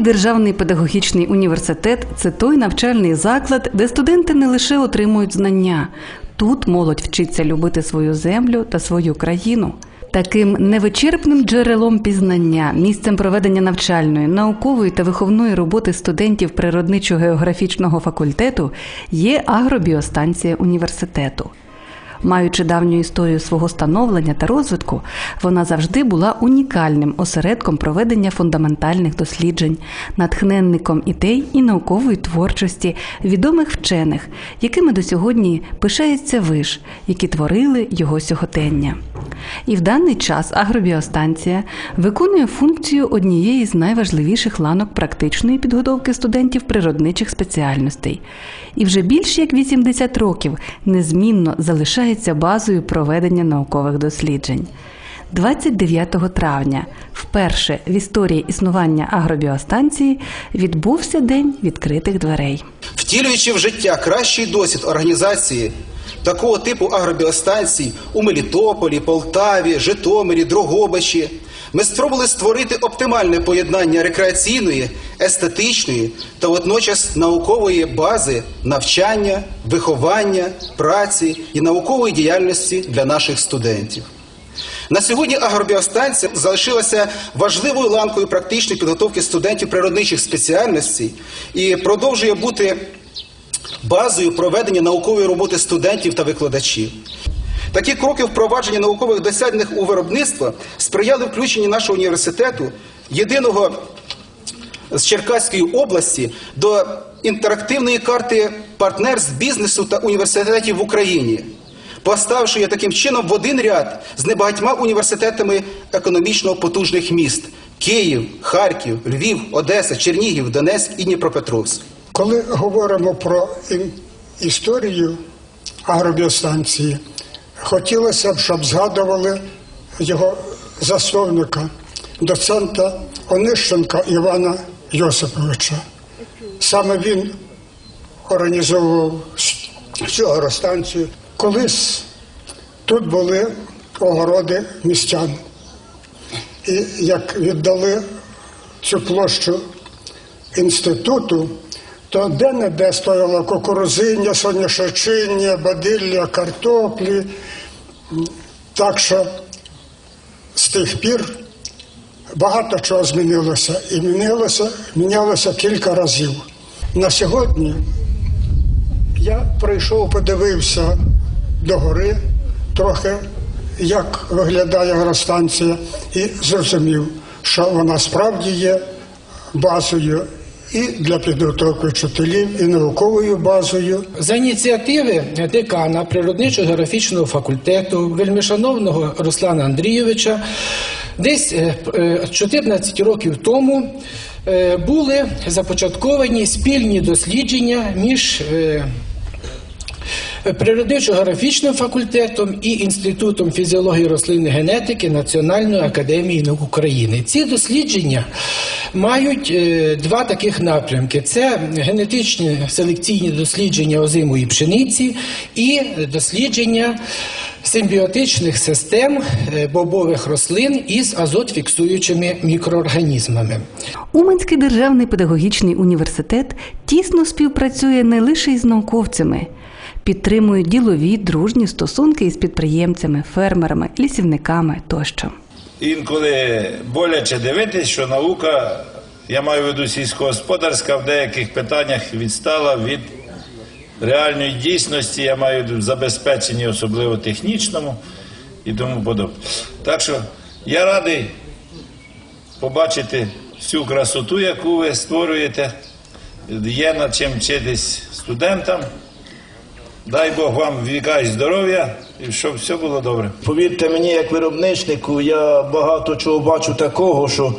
державний педагогічний університет це той навчальний заклад, де студенти не лише отримують знання. Тут молодь вчиться любити свою землю та свою країну. Таким невичерпним джерелом пізнання, місцем проведення навчальної, наукової та виховної роботи студентів природничо-географічного факультету є агробіостанція університету. Маючи давню історію свого становлення та розвитку, вона завжди була унікальним осередком проведення фундаментальних досліджень, натхненником ідей і наукової творчості відомих вчених, якими до сьогодні пишається виш, які творили його сьогодення. І в даний час агробіостанція виконує функцію однієї з найважливіших ланок практичної підготовки студентів природничих спеціальностей. І вже більш як 80 років незмінно залишається базою проведення наукових досліджень. 29 травня, вперше в історії існування агробіостанції, відбувся день відкритих дверей. Втілюючи в життя кращий досвід організації такого типу агробіостанцій у Мелітополі, Полтаві, Житомирі, Дрогобичі, ми спробували створити оптимальне поєднання рекреаційної, естетичної та водночас наукової бази навчання, виховання, праці і наукової діяльності для наших студентів. На сьогодні агробіостанція залишилася важливою ланкою практичної підготовки студентів природничих спеціальностей і продовжує бути базою проведення наукової роботи студентів та викладачів. Такі кроки впровадження наукових досягнень у виробництво сприяли включенню нашого університету, єдиного з Черкаської області, до інтерактивної карти партнерств бізнесу та університетів в Україні, поставивши її таким чином в один ряд з небагатьма університетами економічно потужних міст Київ, Харків, Львів, Одеса, Чернігів, Донецьк і Дніпропетровськ. Коли говоримо про історію агробіостанції, хотілося б, щоб згадували його засновника, доцента Онищенка Івана Йосиповича. Саме він організовував цю агростанцію. Колись тут були огороди містян. І як віддали цю площу інституту, то де-не-де стояло кукурузиння, соняшечиння, бадилля, картоплі. Так що з тих пір багато чого змінилося. І мінялося, мінялося кілька разів. На сьогодні я прийшов, подивився до гори трохи, як виглядає агростанція, і зрозумів, що вона справді є базою і для підготовки вчителів, і науковою базою. За ініціативи декана природничо-географічного факультету вельмишановного Руслана Андрійовича, десь е, е, 14 років тому е, були започатковані спільні дослідження між е, Природничо-географічним факультетом і Інститутом фізіології рослинної генетики Національної академії наук України. Ці дослідження мають е, два таких напрямки: це генетичні селекційні дослідження озимої пшениці і дослідження симбіотичних систем е, бобових рослин із азотфіксуючими мікроорганізмами. Уманський державний педагогічний університет тісно співпрацює не лише із науковцями, підтримує ділові дружні стосунки із підприємцями, фермерами, лісівниками тощо. Інколи боляче дивитись, що наука, я маю в виду сільськогосподарська, в деяких питаннях відстала від реальної дійсності, я маю в виду забезпечення, особливо технічному і тому подобне. Так що я радий побачити всю красоту, яку ви створюєте. Є над чим вчитись студентам. Дай Бог вам віка і здоров'я, і щоб все було добре. Повірте мені, як виробничнику, я багато чого бачу такого, що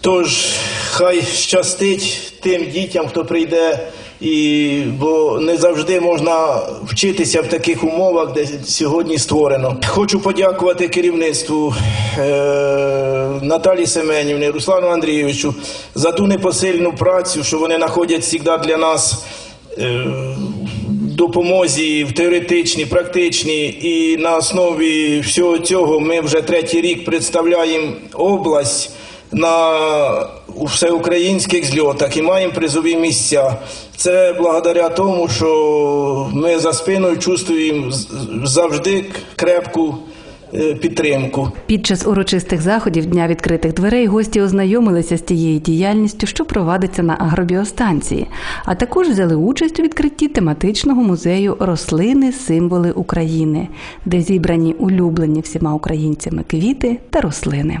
тож хай щастить тим дітям, хто прийде, і, бо не завжди можна вчитися в таких умовах, де сьогодні створено. Хочу подякувати керівництву е, Наталі Семенівні, Руслану Андрійовичу за ту непосильну працю, що вони знаходять завжди для нас. Е, допомозі в теоретичній, практичній, і на основі всього цього ми вже третій рік представляємо область на всеукраїнських зльотах і маємо призові місця. Це благодаря тому, що ми за спиною чувствуємо завжди крепку підтримку. Під час урочистих заходів Дня відкритих дверей гості ознайомилися з тією діяльністю, що провадиться на агробіостанції, а також взяли участь у відкритті тематичного музею Рослини символи України, де зібрані улюблені всіма українцями квіти та рослини.